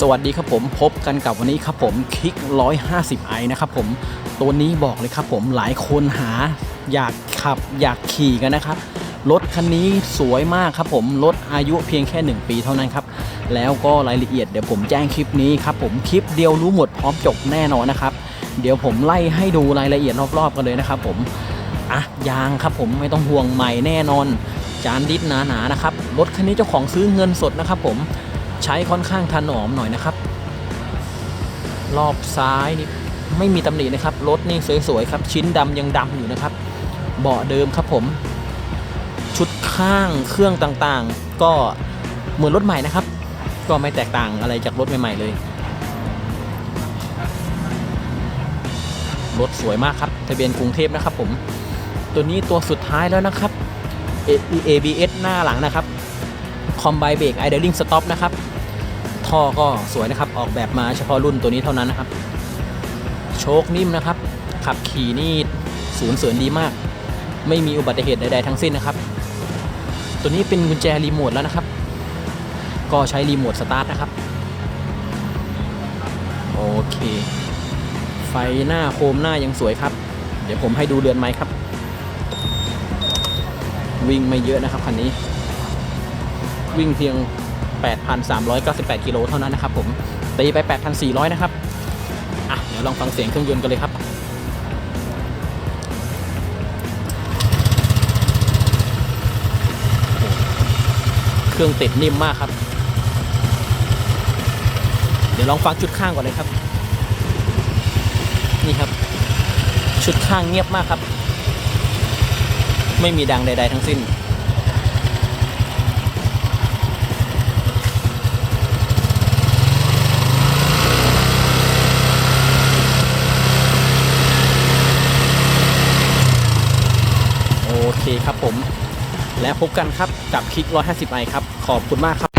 สวัสดีครับผมพบกันกับวันนี้ครับผมคลิก 150ไอนะครับผมตัวนี้บอกเลยครับผมหลายคนหาอยากขับอยากขี่กันนะครับรถคันนี้สวยมากครับผมรถอายุเพียงแค่ 1 ปีเท่านั้นครับ แล้วก็รายละเอียดเดี๋ยวผมแจ้งคลิปนี้ครับผมคลิปเดียวรู้หมดพร้อมจบแน่นอนนะครับ เดี๋ยวผมไล่ให้ดูรายละเอียดรอบๆกันเลยนะครับผมอะยางครับผมไม่ต้องห่วงใหม่แน่นอน จานดิสหนาๆนะครับรถคันนี้เจ้าของซื้อเงินสดนะครับผม ใช้ค่อนข้างถนอมหน่อยนะครับ รอบซ้ายนี่ไม่มีตำหนินะครับ รถนี่สวยๆครับ ชิ้นดำยังดำอยู่นะครับ เบาะเดิมครับผม ชุดข้างเครื่องต่างๆ ก็เหมือนรถใหม่นะครับ ก็ไม่แตกต่างอะไรจากรถใหม่ๆเลย รถสวยมากครับ ทะเบียนกรุงเทพนะครับผม ตัวนี้ตัวสุดท้ายแล้วนะครับ A- ABS หน้าหลังนะครับคอมไบเบรกไอเดลิงสต็อปนะครับ ท่อก็สวยนะครับ ออกแบบมาเฉพาะรุ่นตัวนี้เท่านั้นนะครับ โชคนิ่มนะครับ ขับขี่นี่ศูนย์เสริญดีมาก ไม่มีอุบัติเหตุใดๆทั้งสิ้นนะครับ ตัวนี้เป็นกุญแจรีโมทแล้วนะครับ ก็ใช้รีโมทสตาร์ทนะครับ โอเค ไฟหน้าโคมหน้ายังสวยครับ เดี๋ยวผมให้ดูเรือนไม้ครับ วิ่งไม่เยอะนะครับคันนี้ วิ่งเพียง 8,398 กิโลเท่านั้นนะครับผมตีไป 8,400 นะครับ อะ เดี๋ยวลองฟังเสียงเครื่องยนต์กันเลยครับเครื่องติดนิ่มมากครับ เดี๋ยวลองฟังชุดข้างก่อนเลยครับ นี่ครับ ชุดข้างเงียบมากครับ ไม่มีดังใด ๆ ทั้งสิ้น โอ เคครับผม และพบกันครับกับคลิก 150ไอครับ ขอบคุณมากครับ